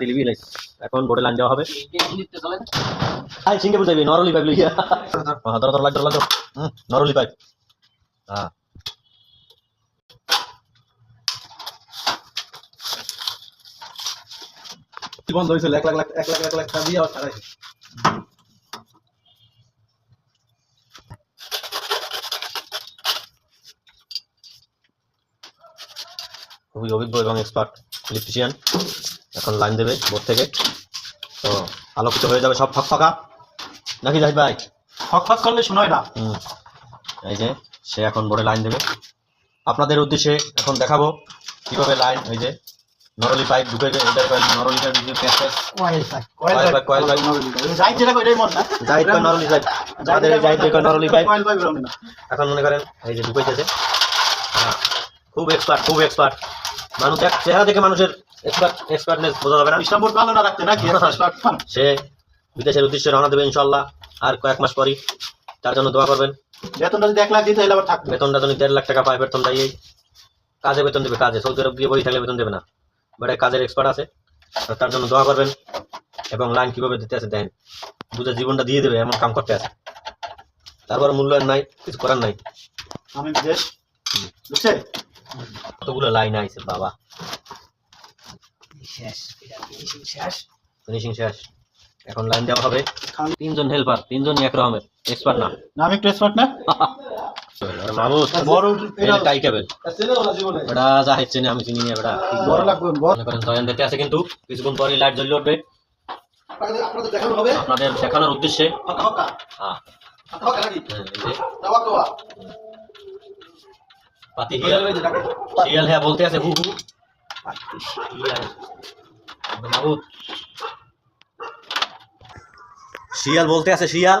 দিলি বিলাই এখন বোর্ডে লাইন দেওয়া হবে। আই সিঙ্গে বুঝাইবি নরলি পাইপ লিয়া ধর ধর লাগ লাগ নরলি পাইপ। বন্ধ হয়েছিল এক লাখ লাখ, এক লাখ এক লাখ, টাকা দিয়ে ছাড়াই খুবই অভিজ্ঞ এবং এক্সপার্ট ইলেকট্রিশিয়ান এখন লাইন দেবে বোর্ড থেকে। তো আলোকিত হয়ে যাবে সব ফাঁক ফাঁকা। নাকি যাই ভাই? ফক ফক করলে শোনায় না। হুম। এই যে সে এখন বোর্ডে লাইন দেবে। আপনাদের উদ্দেশ্যে এখন দেখাবো কীভাবে লাইন এই যে নরলি পাইপ ঢুকে যে এটা কয়েল নরলি পাইপ ঢুকে প্যাচ প্যাচ coil coil pipe coil pipe যাই যেটা এটাই মন না। জাহিদ কয় নরলি পাইপ আমাদের এই জাহিদ কয় নরলি পাইপ কয়েল পাইপ না এখন মনে করেন এই যে ঢুকাইতেছে হ্যাঁ খুব এক্সপার্ট খুব এক্সপার্ট মানুষ এক চেহারা দেখে মানুষের এক্সপার্ট এক্সপার্টনেস বোঝা যাবে না। ইসলামপুর ভালো না রাখতে নাকি? সে বিদেশের উদ্দেশ্যে রওনা দেবে ইনশাল্লাহ আর কয়েক মাস পরই তার জন্য দোয়া করবেন। বেতনটা যদি এক লাখ দিতে তাহলে আবার থাকবে। বেতনটা যদি দেড় লাখ টাকা পায় বেতন দেয় কাজে বেতন দেবে কাজে। সৌদি আরব গিয়ে বই থাকলে বেতন দেবে না। বাট কাজের এক্সপার্ট আছে। তার জন্য দোয়া করবেন। এবং লাইন কীভাবে দিতে আছে দেন বুঝে জীবনটা দিয়ে দেবে এমন কাম করতে আছে। তারপর মূল্যায়ন নাই কিছু করার নাই। আমি বিদেশ। বুঝছে? কতগুলো লাইন আইছে বাবা। ফিনিশিং শেষ। এখন লাইন দেওয়া হবে। তিনজন হেল্পার তিনজন এক রকমের এক্সপার্ট না। না আমি একটু এক্সপার্ট না? মাহমুদ বড় টাই কেবল। এটা যা হচ্ছে আমি চিনি না এটা বড় লাগবে মনে করেন জয়েন দিতে আছে কিন্তু। কিছুক্ষণ পরে লাইট জ্বলে উঠবে। আপনাদের দেখানো হবে? আপনাদের দেখানোর উদ্দেশ্যে। হ্যাঁ। হ্যাঁ, পাতি হিয়াল। হ্যাঁ বলতে আছে হু হু। শিয়াল। বলতে আছে শিয়াল।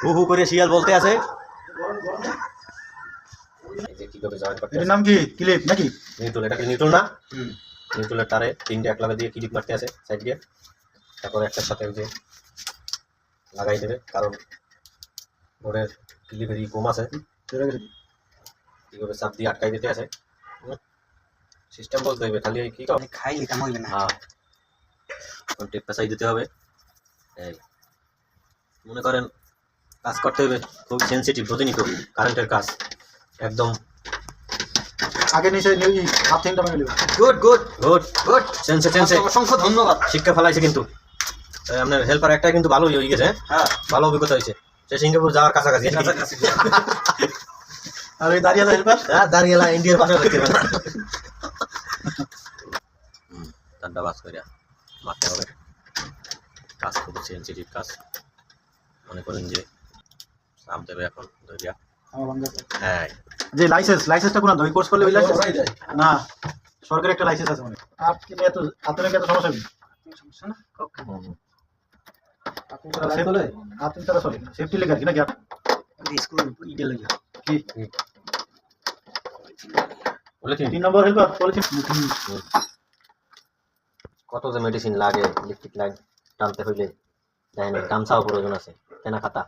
হু হু করে শিয়াল বলতে আছে। কীভাবে। নাম কি? ক্লিপ নাকি? নিউট্রল এটা কি নিউট্রল না? নিউট্রলের তারে তিনটে এক লাগাই দিয়ে ক্লিপ মারতে আছে সাইড। দিয়ে তারপর একটার সাথে ওই যে লাগাই দেবে কারণ বোর্ডের ক্লিপের ই কম আছে এইভাবে চাপ দিয়ে আটকাই দিতে আছে। সিস্টেম বলতে হবে খালি কি খাইলে কাম হইবে না। হ্যাঁ। টেপ পেঁচাই দিতে হবে। এই মনে করেন কাজ করতে হবে খুব সেন্সিটিভ বোঝেনি তো কারেন্টের কাজ একদম। আগে নিচে নিয়ে আর্থিংটা মেরে নেবে গুড গুড গুড গুড সেন্সে সেন্সে অসংখ্য ধন্যবাদ। শিক্ষা ফেলাইছে কিন্তু। আপনার হেল্পার একটা কিন্তু ভালোই হয়ে গেছে হ্যাঁ? হ্যাঁ। ভালো অভিজ্ঞতা হয়েছে। সে সিঙ্গাপুর যাওয়ার কাছাকাছি। কাছাকাছি। আর ওই দাঁড়িয়ে হেল্পার হ্যাঁ দাঁড়িয়ে ইন্ডিয়ার পাশে দেখতে পারে ঠান্ডা বাস করে মারতে হবে কাজ কাজ। মনে করেন যে সাম দেবে এখন ধরিয়া। হ্যাঁ। যে লাইসেন্স লাইসেন্সটা কোন দই কোর্স করলে ওই লাইসেন্স না সরকারি একটা লাইসেন্স আছে মানে আপনি এত এত সমস্যা নেই। আপনি তারা চলে সেফটি লেখা কি নাকি স্কুল ইডে লাগে। কি? বলেছি। তিন নম্বর হেল্পার কত যে মেডিসিন লাগে ইলেকট্রিক লাইন টানতে হইলে। জানি না গামছাও প্রয়োজন আছে কেনা খাতা।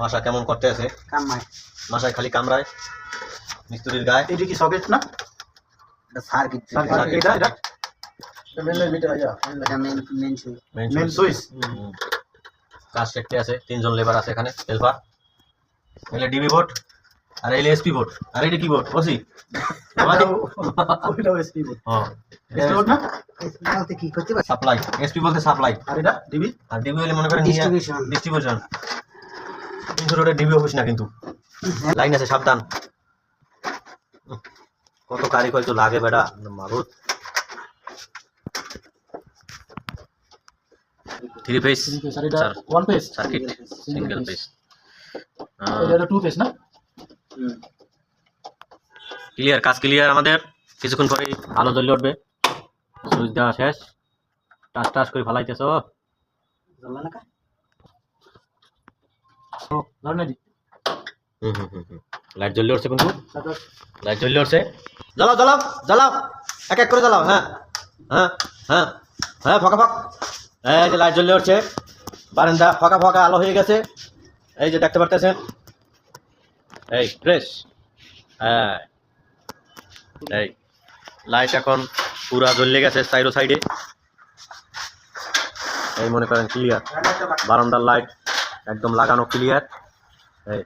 মাসা কেমন করতে আছে? কামাই মাসায় খালি কামড়ায়? মিস্ত্রির গায়ে? এটা কি সকেট না? এটা সার্কিট Circuit, এটা? Main yeah main main main. কাজ শিখতে আছে তিনজন লেবার আছে এখানে হেল্পার এলে ডিবি বোর্ড। আর এলে এসপি বোর্ড আর এটা কি বোর্ড বসি। ওইটাও এসপি বোর্ড হ্যাঁ এসপি বোর্ড না? বলতে কি করতে পারছি? সাপ্লাই এসপি বলতে সাপ্লাই আর এটা? ডিবি আর ডিবি হলে মনে করেন Distribution. ডিস্ট্রিবিউশন কিন্তু রোডে ডিবি অফিস না কিন্তু। লাইন আছে সাবধান। কত কারিগর তো লাগে বেটা মারুত। Three phase one phase circuit single এটা টু পেজ না? ক্লিয়ার কাজ ক্লিয়ার আমাদের। কিছুক্ষণ পরে আলো জ্বলে উঠবে। সুইচ দেওয়া শেষ। টাস টাস করে ফালাইতেছ। লাইট জ্বলে উঠছে কিন্তু লাইট জ্বলে উঠছে। জ্বালাও জ্বালাও জ্বালাও। এক এক করে জ্বালাও হ্যাঁ। হ্যাঁ হ্যাঁ হ্যাঁ ফাঁকা ফাঁক। এই যে লাইট জ্বলে উঠছে। বারান্দা ফাঁকা ফাঁকা আলো হয়ে গেছে। এই যে দেখতে পারতেছেন। এই, ফ্রেশ। হ্যাঁ। এই লাইট এখন পুরা জ্বলে গেছে সাইডো সাইডে এই মনে করেন ক্লিয়ার বারান্দার লাইট একদম লাগানো ক্লিয়ার এই।